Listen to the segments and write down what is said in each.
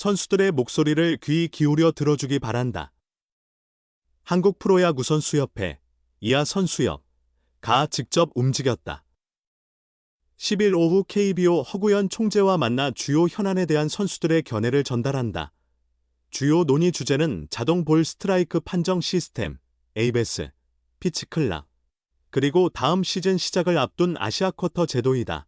선수들의 목소리를 귀 기울여 들어주기 바란다. 한국 프로야구 선수협회, 이하 선수협, 가 직접 움직였다. 10일 오후 KBO 허구현 총재와 만나 주요 현안에 대한 선수들의 견해를 전달한다. 주요 논의 주제는 자동 볼 스트라이크 판정 시스템, 에이베스, 피치 클락, 그리고 다음 시즌 시작을 앞둔 아시아 쿼터 제도이다.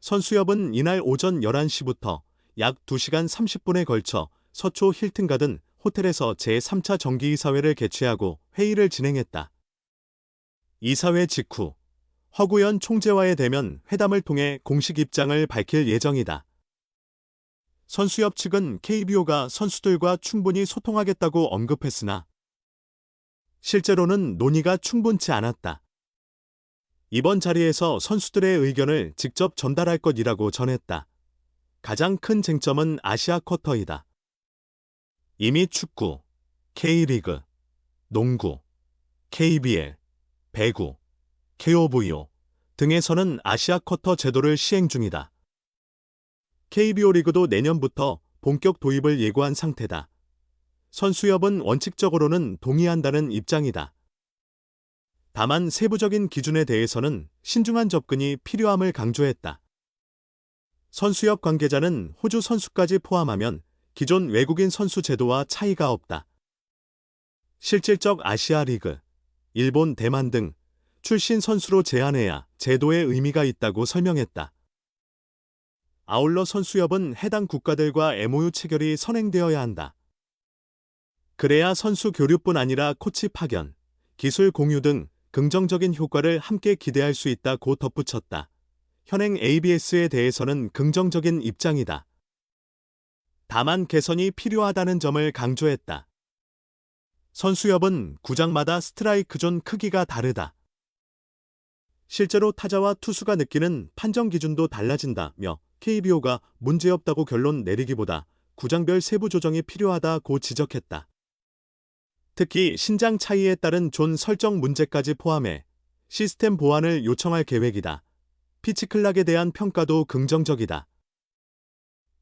선수협은 이날 오전 11시부터 약 2시간 30분에 걸쳐 서초 힐튼 가든 호텔에서 제3차 정기이사회를 개최하고 회의를 진행했다. 이사회 직후 허구현 총재와의 대면 회담을 통해 공식 입장을 밝힐 예정이다. 선수협 측은 KBO가 선수들과 충분히 소통하겠다고 언급했으나 실제로는 논의가 충분치 않았다. 이번 자리에서 선수들의 의견을 직접 전달할 것이라고 전했다. 가장 큰 쟁점은 아시아 쿼터이다. 이미 축구, K리그, 농구, KBL, 배구, KOVO 등에서는 아시아 쿼터 제도를 시행 중이다. KBO 리그도 내년부터 본격 도입을 예고한 상태다. 선수협은 원칙적으로는 동의한다는 입장이다. 다만 세부적인 기준에 대해서는 신중한 접근이 필요함을 강조했다. 선수협 관계자는 호주 선수까지 포함하면 기존 외국인 선수 제도와 차이가 없다. 실질적 아시아 리그, 일본, 대만 등 출신 선수로 제한해야 제도의 의미가 있다고 설명했다. 아울러 선수협은 해당 국가들과 MOU 체결이 선행되어야 한다. 그래야 선수 교류뿐 아니라 코치 파견, 기술 공유 등 긍정적인 효과를 함께 기대할 수 있다고 덧붙였다. 현행 ABS에 대해서는 긍정적인 입장이다. 다만 개선이 필요하다는 점을 강조했다. 선수협은 구장마다 스트라이크 존 크기가 다르다. 실제로 타자와 투수가 느끼는 판정 기준도 달라진다며 KBO가 문제없다고 결론 내리기보다 구장별 세부 조정이 필요하다고 지적했다. 특히 신장 차이에 따른 존 설정 문제까지 포함해 시스템 보완을 요청할 계획이다. 피치 클락에 대한 평가도 긍정적이다.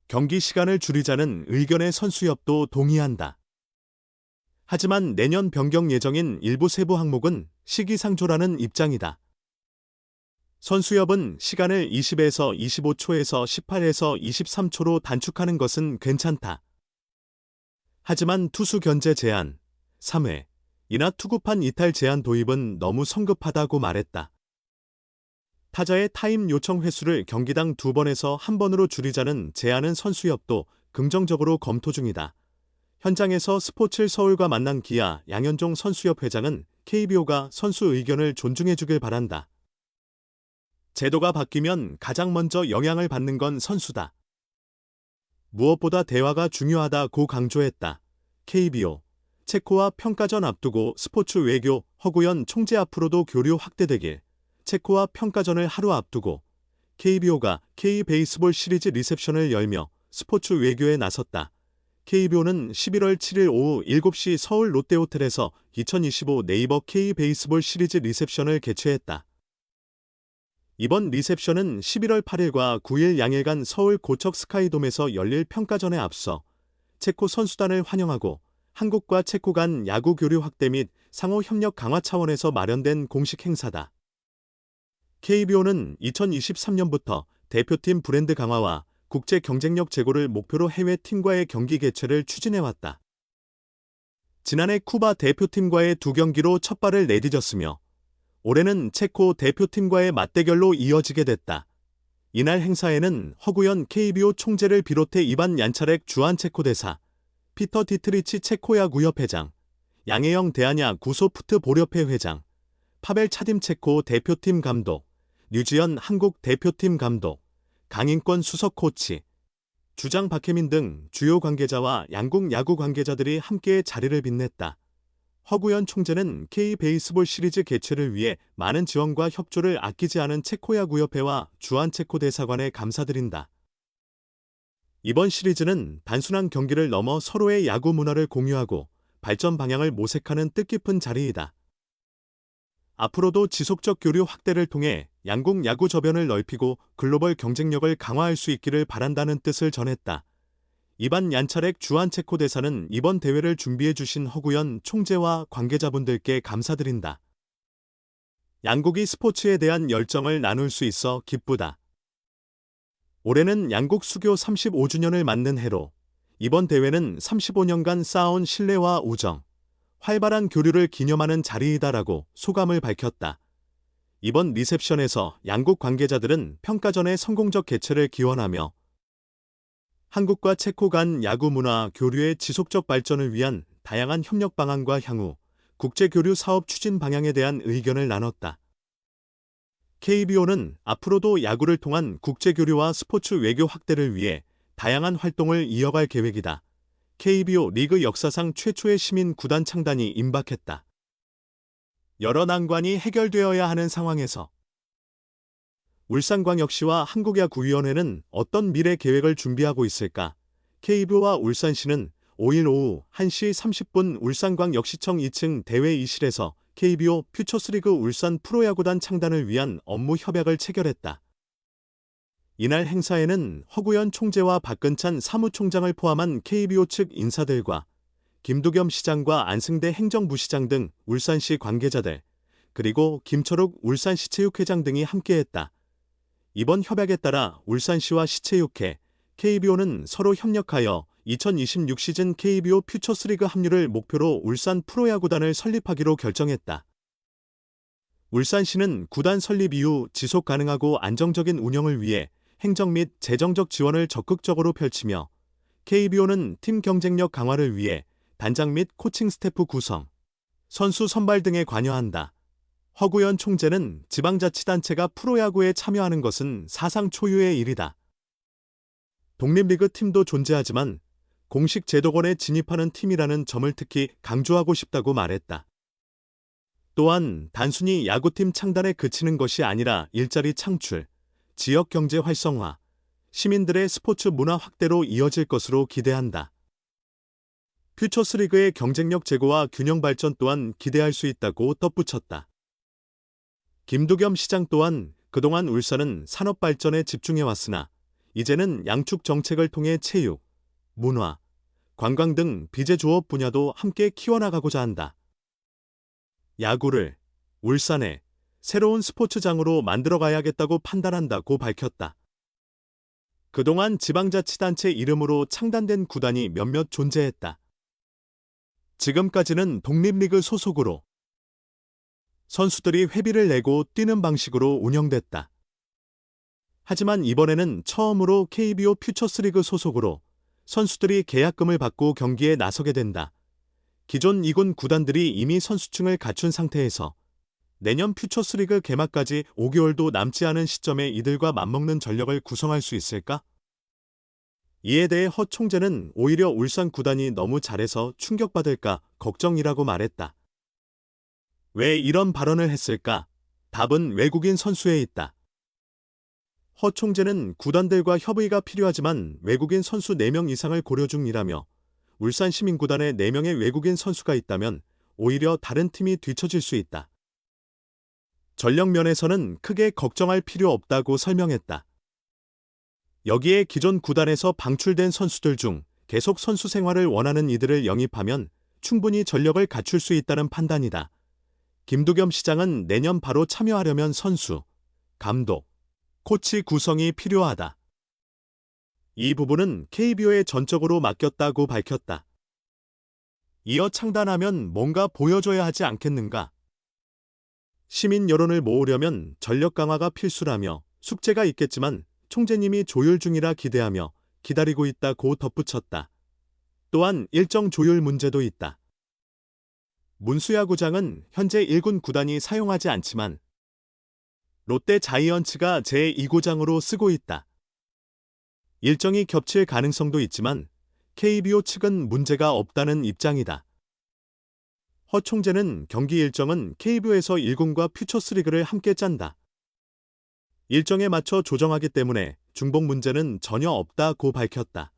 경기 시간을 줄이자는 의견의 선수협도 동의한다. 하지만 내년 변경 예정인 일부 세부 항목은 시기상조라는 입장이다. 선수협은 시간을 20에서 25초에서 18에서 23초로 단축하는 것은 괜찮다. 하지만 투수 견제 제한, 3회, 이나 투구판 이탈 제한 도입은 너무 성급하다고 말했다. 타자의 타임 요청 횟수를 경기당 두 번에서 한 번으로 줄이자는 제안은 선수협도 긍정적으로 검토 중이다. 현장에서 스포츠 서울과 만난 기아 양현종 선수협 회장은 KBO가 선수 의견을 존중해주길 바란다. 제도가 바뀌면 가장 먼저 영향을 받는 건 선수다. 무엇보다 대화가 중요하다고 강조했다. KBO, 체코와 평가전 앞두고 스포츠 외교 허구현 총재 앞으로도 교류 확대되길, 체코와 평가전을 하루 앞두고 KBO가 K-베이스볼 시리즈 리셉션을 열며 스포츠 외교에 나섰다. KBO는 11월 7일 오후 7시 서울 롯데호텔에서 2025 네이버 K-베이스볼 시리즈 리셉션을 개최했다. 이번 리셉션은 11월 8일과 9일 양일간 서울 고척 스카이돔에서 열릴 평가전에 앞서 체코 선수단을 환영하고 한국과 체코 간 야구 교류 확대 및 상호 협력 강화 차원에서 마련된 공식 행사다. KBO는 2023년부터 대표팀 브랜드 강화와 국제 경쟁력 제고를 목표로 해외 팀과의 경기 개최를 추진해왔다. 지난해 쿠바 대표팀과의 두 경기로 첫 발을 내디뎠으며 올해는 체코 대표팀과의 맞대결로 이어지게 됐다. 이날 행사에는 허구현 KBO 총재를 비롯해 이반 얀차렉 주한 체코 대사, 피터 디트리치 체코야구협 회장, 양혜영 대한야 구소프트 보렵회 회장, 파벨 차딤 체코 대표팀 감독, 류지연 한국 대표팀 감독, 강인권 수석 코치, 주장 박혜민 등 주요 관계자와 양국 야구 관계자들이 함께 자리를 빛냈다. 허구현 총재는 K-베이스볼 시리즈 개최를 위해 많은 지원과 협조를 아끼지 않은 체코야구협회와 주한체코 대사관에 감사드린다. 이번 시리즈는 단순한 경기를 넘어 서로의 야구 문화를 공유하고 발전 방향을 모색하는 뜻깊은 자리이다. 앞으로도 지속적 교류 확대를 통해 양국 야구 저변을 넓히고 글로벌 경쟁력을 강화할 수 있기를 바란다는 뜻을 전했다. 이반 얀차렉 주한 체코 대사는 이번 대회를 준비해 주신 허구현 총재와 관계자분들께 감사드린다. 양국이 스포츠에 대한 열정을 나눌 수 있어 기쁘다. 올해는 양국 수교 35주년을 맞는 해로 이번 대회는 35년간 쌓아온 신뢰와 우정, 활발한 교류를 기념하는 자리이다라고 소감을 밝혔다. 이번 리셉션에서 양국 관계자들은 평가전의 성공적 개최를 기원하며 한국과 체코 간 야구 문화 교류의 지속적 발전을 위한 다양한 협력 방안과 향후 국제 교류 사업 추진 방향에 대한 의견을 나눴다. KBO는 앞으로도 야구를 통한 국제 교류와 스포츠 외교 확대를 위해 다양한 활동을 이어갈 계획이다. KBO 리그 역사상 최초의 시민 구단 창단이 임박했다. 여러 난관이 해결되어야 하는 상황에서 울산광역시와 한국야구위원회는 어떤 미래 계획을 준비하고 있을까? KBO와 울산시는 5일 오후 1시 30분 울산광역시청 2층 대회의실에서 KBO 퓨처스리그 울산 프로야구단 창단을 위한 업무 협약을 체결했다. 이날 행사에는 허구현 총재와 박근찬 사무총장을 포함한 KBO 측 인사들과 김두겸 시장과 안승대 행정부 시장 등 울산시 관계자들, 그리고 김철욱 울산시 체육회장 등이 함께했다. 이번 협약에 따라 울산시와 시체육회, KBO는 서로 협력하여 2026 시즌 KBO 퓨처스리그 합류를 목표로 울산 프로야구단을 설립하기로 결정했다. 울산시는 구단 설립 이후 지속 가능하고 안정적인 운영을 위해 행정 및 재정적 지원을 적극적으로 펼치며 KBO는 팀 경쟁력 강화를 위해 단장 및 코칭 스태프 구성, 선수 선발 등에 관여한다. 허구현 총재는 지방자치단체가 프로야구에 참여하는 것은 사상 초유의 일이다. 독립리그 팀도 존재하지만 공식 제도권에 진입하는 팀이라는 점을 특히 강조하고 싶다고 말했다. 또한 단순히 야구팀 창단에 그치는 것이 아니라 일자리 창출, 지역 경제 활성화, 시민들의 스포츠 문화 확대로 이어질 것으로 기대한다. 퓨처스리그의 경쟁력 제고와 균형 발전 또한 기대할 수 있다고 덧붙였다. 김두겸 시장 또한 그동안 울산은 산업 발전에 집중해 왔으나 이제는 양축 정책을 통해 체육, 문화, 관광 등 비제 조업 분야도 함께 키워나가고자 한다. 야구를 울산에 새로운 스포츠장으로 만들어가야겠다고 판단한다고 밝혔다. 그동안 지방자치단체 이름으로 창단된 구단이 몇몇 존재했다. 지금까지는 독립리그 소속으로 선수들이 회비를 내고 뛰는 방식으로 운영됐다. 하지만 이번에는 처음으로 KBO 퓨처스리그 소속으로 선수들이 계약금을 받고 경기에 나서게 된다. 기존 2군 구단들이 이미 선수층을 갖춘 상태에서 내년 퓨처스리그 개막까지 5개월도 남지 않은 시점에 이들과 맞먹는 전력을 구성할 수 있을까? 이에 대해 허 총재는 오히려 울산 구단이 너무 잘해서 충격받을까 걱정이라고 말했다. 왜 이런 발언을 했을까? 답은 외국인 선수에 있다. 허 총재는 구단들과 협의가 필요하지만 외국인 선수 4명 이상을 고려 중이라며 울산 시민구단에 4명의 외국인 선수가 있다면 오히려 다른 팀이 뒤처질 수 있다. 전력 면에서는 크게 걱정할 필요 없다고 설명했다. 여기에 기존 구단에서 방출된 선수들 중 계속 선수 생활을 원하는 이들을 영입하면 충분히 전력을 갖출 수 있다는 판단이다. 김두겸 시장은 내년 바로 참여하려면 선수, 감독, 코치 구성이 필요하다. 이 부분은 KBO에 전적으로 맡겼다고 밝혔다. 이어 창단하면 뭔가 보여줘야 하지 않겠는가? 시민 여론을 모으려면 전력 강화가 필수라며 숙제가 있겠지만 총재님이 조율 중이라 기대하며 기다리고 있다고 덧붙였다. 또한 일정 조율 문제도 있다. 문수야구장은 현재 1군 구단이 사용하지 않지만 롯데 자이언츠가 제2구장으로 쓰고 있다. 일정이 겹칠 가능성도 있지만 KBO 측은 문제가 없다는 입장이다. 허 총재는 경기 일정은 KBO에서 1군과 퓨처스리그를 함께 짠다. 일정에 맞춰 조정하기 때문에 중복 문제는 전혀 없다고 밝혔다.